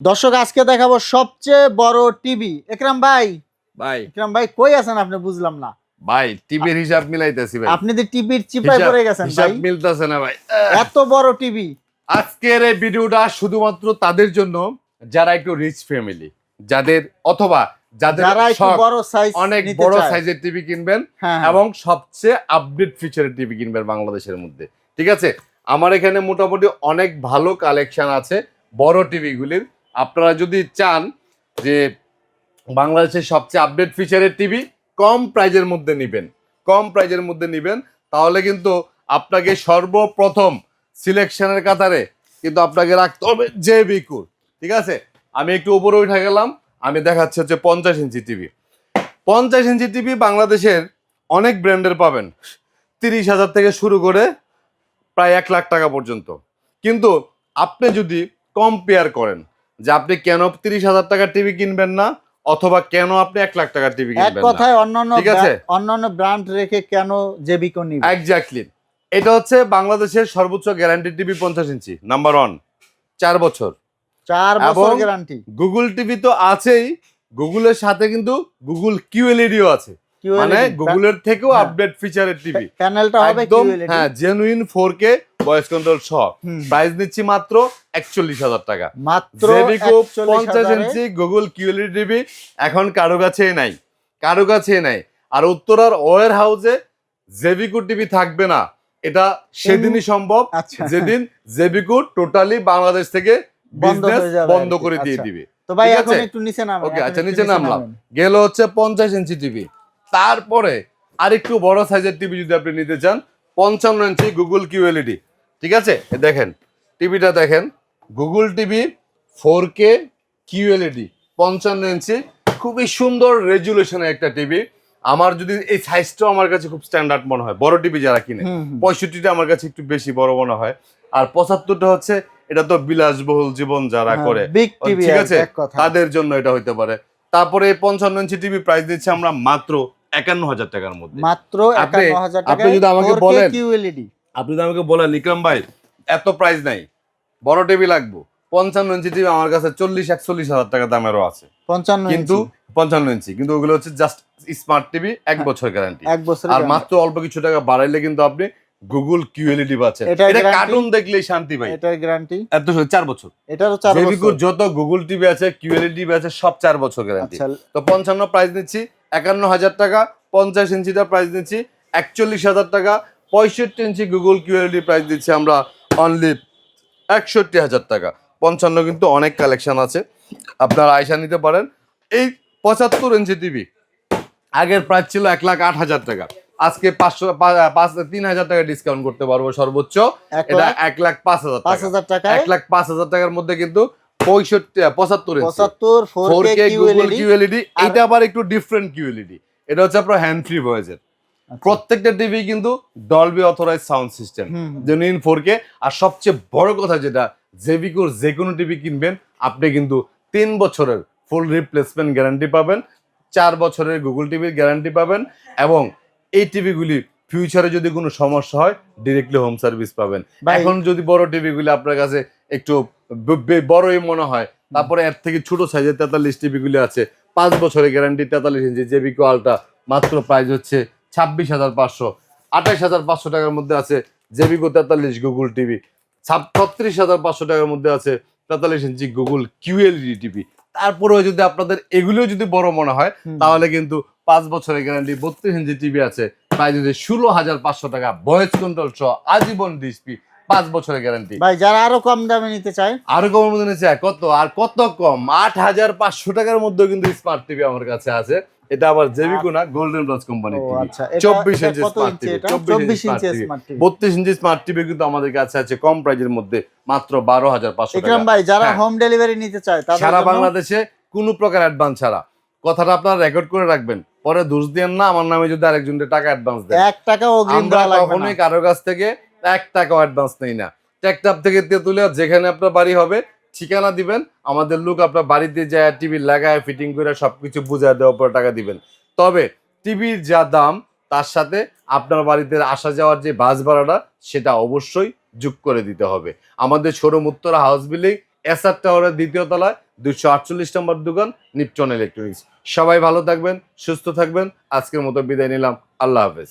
দর্শক আজকে দেখাবো সবচেয়ে বড় টিভি একরাম ভাই। ভাই। একরাম ভাই কই আছেন আপনি? বুঝলাম না। ভাই টিভির হিসাব মিলাইতেছি ভাই। আপনি তো টিভির চিপায় পড়ে গেছেন হিসাব ভাই। মিলতেছে না ভাই। এত বড় টিভি আজকের এই ভিডিওটা শুধুমাত্র তাদের জন্য যারা একটু রিচ ফ্যামিলি যাদের অথবা যাদের বড় সাইজ অনেক বড় সাইজের টিভি কিনবেন হ্যাঁ এবং সবচেয়ে আপডেট ফিচারের টিভি কিনবেন বাংলাদেশের মধ্যে। ঠিক আছে? আমার এখানে মোটামুটি অনেক ভালো কালেকশন আছে বড় টিভিগুলির আপনারা যদি চান যে বাংলাদেশের সবচেয়ে আপডেট ফিচারের টিভি কম প্রাইজের মধ্যে নেবেন। কম প্রাইজের মধ্যে নেবেন, তাহলে কিন্তু আপনাকে সর্বপ্রথম সিলেকশনের কাতারে কিন্তু আপনাকে রাখতে হবে জে বিকুর ঠিক আছে? আমি একটু উপরে উঠে গেলাম, আমি দেখাচ্ছি হচ্ছে পঞ্চাশ ইঞ্চি টিভি পঞ্চাশ ইঞ্চি টিভি বাংলাদেশের অনেক ব্র্যান্ডের পাবেন, তিরিশ হাজার থেকে শুরু করে প্রায় এক লাখ টাকা পর্যন্ত। কিন্তু আপনি যদি কম্পেয়ার করেন যে আপনি কেন তিরিশ হাজার টাকার টিভি কিনবেন না অথবা কেন আপনি এক লাখ টাকার টিভি কিনবেন কথায় অন্যান্য ঠিক আছে? অন্যান্য ব্র্যান্ড রেখে কেন জেবিকো এক্স্যাক্টলি এটা হচ্ছে বাংলাদেশের সর্বোচ্চ গ্যারান্টি টিভি পঞ্চাশ ইঞ্চি নাম্বার ওয়ান চার বছর। চার বছর গ্যারান্টি গুগল টিভি তো আছেই গুগলের সাথে কিন্তু গুগল কিউএলইডিও আছে। মানে গুগলের থেকেও। আপডেট ফিচারের টিভি প্যানেলটা হবে একদম হ্যাঁ genuine four K voice control সহ। প্রাইস নিচ্ছি মাত্র একচল্লিশ হাজার টাকা। মাত্র জেবিকো 41 ইঞ্চি গুগল কিউএলইডি টিভি এখন কারও কাছে নাই। কারও কাছে নাই। আর উত্তরার ওয়ার হাউসে জেবিকো টিভি থাকবে না। এটা সেদিনই সম্ভব। আচ্ছা। যেদিন জেবিকো টোটালি বাংলাদেশ থেকে বিজনেস বন্ধ করে দিয়ে আচ্ছা। দিবে। তো ভাই এখন একটু নিচে নামেন ওকে আচ্ছা নিচে নামলাম। গেল হচ্ছে পঞ্চাশ ইঞ্চি টিভি তারপরে আরেকটু বড় সাইজের টিভি যদি আপনি নিতে চান পঞ্চান্ন ইঞ্চি গুগল কিউএলইডি ঠিক আছে? দেখেন টিভিটা দেখেন Google TV four K QLED পঞ্চান্ন ইঞ্চি। খুবই সুন্দর রেজুলেশনের একটা টিভি আমার যদি এই সাইজটাও আমার কাছে খুব স্ট্যান্ডার্ড মনে হয় বড় টিভি যারা কিনে। পঁয়ষট্টিটা আমার কাছে একটু বেশি বড় মনে হয়। আর পঁচাত্তরটা হচ্ছে এটা তো বিলাসবহুল জীবন যারা হ্যাঁ, করে। ঠিক আছে? তাদের জন্য এটা হইতে পারে। তারপরে পঞ্চান্ন ইঞ্চি টিভি প্রাইস দিচ্ছে আমরা মাত্র একান্ন হাজার টাকার মধ্যে। মাত্র আপনি- 51000 টাকা আপনি যদি আমাকে বলেন- কিউএলইডি আপনি যদি আমাকে বলেন ইকরাম ভাই এত প্রাইস নাই। বড় টিভি লাগবো। পঞ্চান্ন ইঞ্চি টিভি আমার কাছে চল্লিশ একচল্লিশ হাজার টাকা দামেরও আছে। 55 কিন্তু পঞ্চান্ন ইঞ্চি কিন্তু ওগুলো হচ্ছে জাস্ট স্মার্ট টিভি এক বছর গ্যারান্টি এক বছর আর মাত্র অল্প কিছু টাকা বাড়াইলে কিন্তু আপনি গুগল কিউএলইডি পাচ্ছেন। এটার এটা কার্টুন দেখলেই শান্তি ভাই। এটার গ্যারান্টি এত চার বছর। এটারও 4 বছর। যত গুগল টিভি আছে কিউএলইডি টিভি আছে সব চার বছর গ্যারান্টি আচ্ছা। তো পঞ্চান্ন প্রাইস নিচ্ছি। একান্ন হাজার টাকা পঞ্চাশ ইঞ্চিটা প্রাইস নিচ্ছি একচল্লিশ হাজার টাকা পঁয়ষট্টি ইঞ্চি গুগল কিউএলডি প্রাইস দিচ্ছি আমরা অনলি একষট্টি হাজার টাকা। পঞ্চান্ন কিন্তু অনেক কালেকশন আছে আপনারা আয়সা নিতে পারেন। এই পঁচাত্তর ইঞ্চি টিভি আগের প্রাইস ছিল এক লাখ আট হাজার টাকা। আজকে পাঁচশো পাঁচ তিন হাজার টাকা ডিসকাউন্ট করতে পারব সর্বোচ্চ। এক এটা এক লাখ পাঁচ হাজার পাঁচ হাজার টাকা এক লাখ পাঁচ হাজার টাকার মধ্যে কিন্তু পঁয়ষট্টি পঁচাত্তর পঁচাত্তর four four K QLED QLED এটা আবার একটু ডিফারেন্ট কিউএলইডি এটা হচ্ছে আপনার হ্যান্ড ফ্রি ভয়েসের আচ্ছা। প্রত্যেকটা টিভি কিন্তু Dolby authorise sound system. Four K আর সবচেয়ে বড় কথা যেটা জেবিকোর যে কোনো টিভি কিনবেন আপনি কিন্তু তিন বছরের ফুল রিপ্লেসমেন্ট গ্যারান্টি পাবেন চার বছরের গুগল টিভির গ্যারান্টি পাবেন এবং এই টিভিগুলি ফিউচারে যদি কোনো সমস্যা হয় ডিরেক্টলি হোম সার্ভিস পাবেন। এখন যদি বড় টিভিগুলি আপনার কাছে একটু বড়ই মনে হয়। তারপরে এর থেকে ছোট সাইজের তেতাল্লিশ টিভিগুলি আছে। পাঁচ বছরের গ্যারান্টি তেতাল্লিশ ইঞ্চি জেবিকো আলটা মাত্র প্রাইস হচ্ছে ছাব্বিশ হাজার পাঁচশো। আঠাশ হাজার পাঁচশো টাকার মধ্যে আছে জেবিকো তেতাল্লিশ গুগল টিভি ছত্রিশ হাজার পাঁচশো টাকার মধ্যে আছে তেতাল্লিশ ইঞ্চি গুগল কিউএলডি টিভি তারপরেও যদি আপনাদের এগুলিও যদি বড় মনে হয় তাহলে কিন্তু পাঁচ বছরের গ্যারান্টি বত্রিশ ইঞ্চি টিভি আছে। প্রায় যদি ষোলো হাজার পাঁচশো টাকা ভয়েস কন্ট্রোল সহ আজীবন ডিসপি পাঁচ বছরের গ্যারান্টি ভাই যারা আরও কম দামে নিতে চায়। আরও কমের মধ্যে নিচ্ছে কত? আর কত কম? আট হাজার পাঁচশো টাকার মধ্যে কিন্তু স্মার্ট টিভি আমার কাছে আছে। এটা আবার জেবিকো না গোল্ডেন প্লাস কোম্পানি চব্বিশ ইঞ্চি স্মার্ট টিভি চব্বিশ ইঞ্চি বত্রিশ ইঞ্চি স্মার্ট টিভি কিন্তু আমাদের কাছে আছে কম প্রাইজের মধ্যে মাত্র বারো হাজার পাঁচশো ইকরাম ভাই যারা হ্যাঁ। হোম ডেলিভারি নিতে চায় সারা বাংলাদেশে কোনো প্রকার অ্যাডভান্স ছাড়া। কথাটা আপনারা রেকর্ড করে রাখবেন। পরে দোষ দিয়েন না আমার নামে যদি আরেকজনের টাকা অ্যাডভান্স দেন। এক টাকা অগ্রিম আমরা কখনোই কারও কাছ থেকে এক টাকাও অ্যাডভান্স নেই না। ট্যাকটাপ থেকে তেতুলিয়া যেখানে আপনার বাড়ি হবে, ঠিকানা দিবেন, আমাদের লোক আপনার বাড়িতে যায় টিভি লাগায় ফিটিং করে সব কিছু বুঝায় দেওয়ার পর টাকা দিবেন। তবে টিভির যা দাম, তার সাথে আপনার বাড়িতে আসা যাওয়ার যে বাস ভাড়াটা, সেটা অবশ্যই যোগ করে দিতে হবে। আমাদের showroom Uttara house building SR টাওয়ারের দ্বিতীয় তলায় দুশো আটচল্লিশ নম্বর দোকান নিপটন ইলেকট্রনিক্স সবাই ভালো থাকবেন, সুস্থ থাকবেন, আজকের মতো বিদায় নিলাম। আল্লাহ হাফেজ।